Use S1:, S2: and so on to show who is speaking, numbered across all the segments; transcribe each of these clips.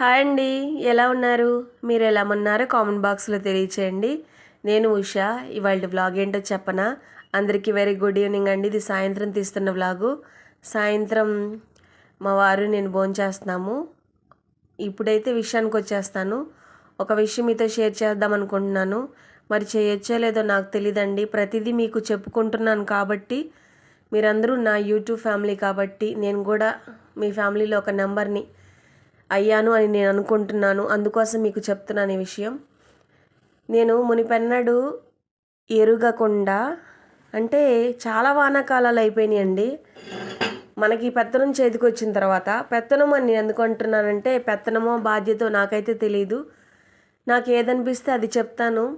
S1: Hi అండి. ఎలా ఉన్నారు? మీరు ఎలా ఉన్నారో కామెంట్ బాక్స్లో తెలియచేయండి. నేను ఉషా. ఇవాళ వ్లాగ్ ఏంటో చెప్పనా? అందరికీ వెరీ గుడ్ ఈవినింగ్ అండి. ఇది సాయంత్రం తీస్తున్న వ్లాగు. సాయంత్రం మా వారు నేను భోంచేస్తున్నాము ఇప్పుడైతే విషయానికి వచ్చేస్తాను. ఒక విషయం మీతో షేర్ చేద్దాం అనుకుంటున్నాను. మరి చేయొచ్చో లేదో నాకు తెలియదండి ప్రతిదీ మీకు చెప్పుకుంటున్నాను కాబట్టి మీరందరూ నా యూట్యూబ్ ఫ్యామిలీ కాబట్టి నేను కూడా మీ ఫ్యామిలీలో ఒక నెంబర్ని అయ్యాను అని నేను అనుకుంటున్నాను. అందుకోసం మీకు చెప్తున్నాను ఈ విషయం. నేను మునిపెన్నడు ఎరుగకుండా అంటే చాలా వానాకాలాలు అయిపోయినాయండి. మనకి పెత్తనం చేతికి వచ్చిన తర్వాత పెత్తనం అని నేను ఎందుకు అంటున్నానంటే పెత్తనమో బాధ్యతో నాకైతే తెలియదు నాకు ఏదనిపిస్తే అది చెప్తాను.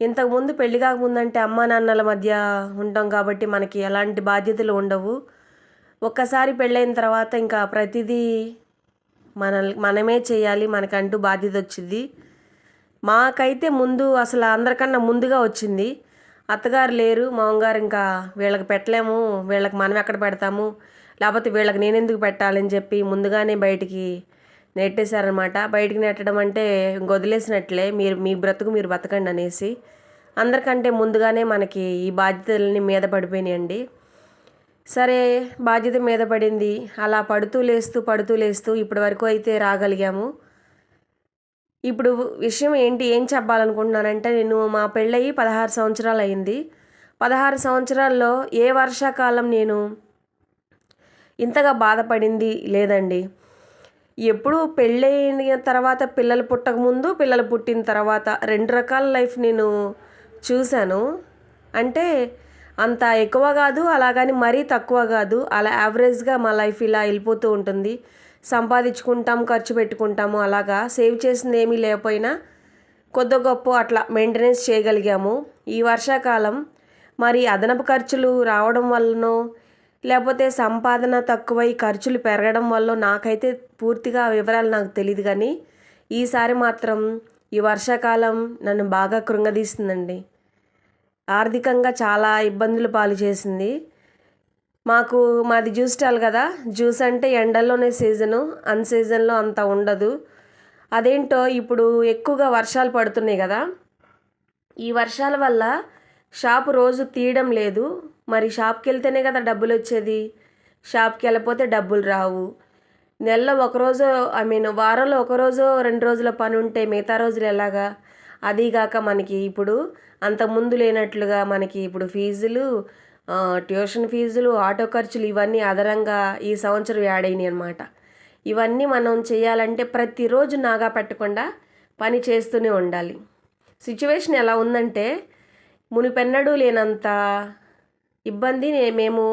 S1: ఇంతకుముందు పెళ్ళి కాకముందంటే అమ్మా నాన్నల మధ్య ఉంటాం కాబట్టి మనకి ఎలాంటి బాధ్యతలు ఉండవు. ఒక్కసారి పెళ్ళైన తర్వాత ఇంకా ప్రతిదీ మన మనమే చేయాలి మనకంటూ బాధ్యత వచ్చింది. మాకైతే ముందు అసలు అందరికన్నా ముందుగా వచ్చింది. అత్తగారు లేరు మామగారు ఇంకా వీళ్ళకి పెట్టలేము వీళ్ళకి మనం ఎక్కడ పెడతాము లేకపోతే వీళ్ళకి నేను ఎందుకు పెట్టాలని చెప్పి ముందుగానే బయటికి నెట్టేశారనమాట బయటికి నెట్టడం అంటే వదిలేసినట్లే మీరు మీ బ్రతుకు మీరు బతకండి అనేసి. అందరికంటే ముందుగానే మనకి ఈ బాధ్యతలని మీద పడిపోయినాయండి. సరే బాధ్యత మీద పడింది. అలా పడుతూ లేస్తూ పడుతూ లేస్తూ ఇప్పటి వరకు అయితే రాగలిగాము. ఇప్పుడు విషయం ఏంటి? ఏం చెప్పాలనుకుంటున్నానంటే నేను మా పెళ్ళయి పదహారు సంవత్సరాలు అయింది పదహారు సంవత్సరాల్లో ఏ వర్షాకాలం నేను ఇంతగా బాధపడింది లేదండి. ఎప్పుడు పెళ్ళైన తర్వాత పిల్లలు పుట్టక ముందు పిల్లలు పుట్టిన తర్వాత రెండు రకాల లైఫ్ నేను చూశాను. అంటే అంత ఎక్కువ కాదు అలాగని మరీ తక్కువ కాదు. అలా యావరేజ్గా మా లైఫ్ ఇలా వెళ్ళిపోతూ ఉంటుంది. సంపాదించుకుంటాం ఖర్చు పెట్టుకుంటాము అలాగా. సేవ్ చేసింది ఏమీ లేకపోయినా కొద్ది గొప్ప అట్లా మెయింటెనెన్స్ చేయగలిగాము. ఈ వర్షాకాలం మరి అదనపు ఖర్చులు రావడం వల్లనో లేకపోతే సంపాదన తక్కువై ఖర్చులు పెరగడం వల్ల నాకైతే పూర్తిగా వివరాలు నాకు తెలియదు కానీ ఈసారి మాత్రం ఈ వర్షాకాలం నన్ను బాగా కృంగదీస్తుందండి ఆర్థికంగా చాలా ఇబ్బందులు పాలు చేసింది. మాకు మాది జ్యూస్ స్టాల్ కదా. జ్యూస్ అంటే ఎండల్లోనే సీజను అన్ సీజన్లో అంత ఉండదు. అదేంటో ఇప్పుడు ఎక్కువగా వర్షాలు పడుతున్నాయి కదా. ఈ వర్షాల వల్ల షాపు రోజు తీయడం లేదు. మరి షాప్కి వెళ్తేనే కదా డబ్బులు వచ్చేది. షాప్కి వెళ్ళపోతే డబ్బులు రావు. నెలలో ఒకరోజు ఐ మీన్ వారంలో ఒకరోజు రెండు రోజుల పని ఉంటే మిగతా రోజులు ఎలాగా? అదీగాక మనకి ఇప్పుడు అంతకుముందు లేనట్లుగా మనకి ఇప్పుడు ఫీజులు ట్యూషన్ ఫీజులు ఆటో ఖర్చులు ఇవన్నీ అదనంగా ఈ సంవత్సరం యాడ్ అయినాయి అనమాట ఇవన్నీ మనం చేయాలంటే ప్రతిరోజు నాగా పెట్టకుండా పని చేస్తూనే ఉండాలి. సిచ్యువేషన్ ఎలా ఉందంటే మునిపెన్నడూ లేనంత ఇబ్బంది మేము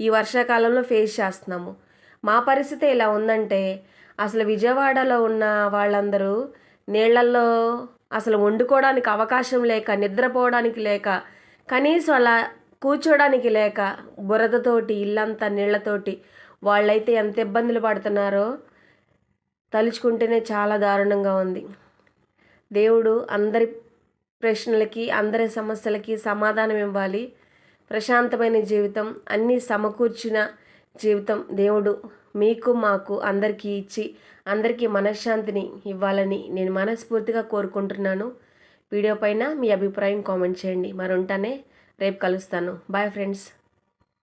S1: ఈ వర్షాకాలంలో ఫేస్ చేస్తున్నాము. మా పరిస్థితి ఇలా ఉందంటే అసలు విజయవాడలో ఉన్న వాళ్ళందరూ నీళ్ళల్లో అసలు వండుకోవడానికి అవకాశం లేక నిద్రపోవడానికి లేక కనీసం అలా కూర్చోడానికి లేక బురదతోటి ఇల్లంతా నీళ్ళతోటి వాళ్ళైతే ఎంత ఇబ్బందులు పడుతున్నారో తలుచుకుంటేనే చాలా దారుణంగా ఉంది. దేవుడు అందరి ప్రశ్నలకి అందరి సమస్యలకి సమాధానం ఇవ్వాలి. ప్రశాంతమైన జీవితం అన్నీ సమకూర్చిన జీవితం దేవుడు మీకు మాకు అందరికీ ఇచ్చి అందరికీ మనశ్శాంతిని ఇవ్వాలని నేను మనస్ఫూర్తిగా కోరుకుంటున్నాను. వీడియో పైన మీ అభిప్రాయం కామెంట్ చేయండి. మరి ఉంటానే రేపు కలుస్తాను. Bye friends.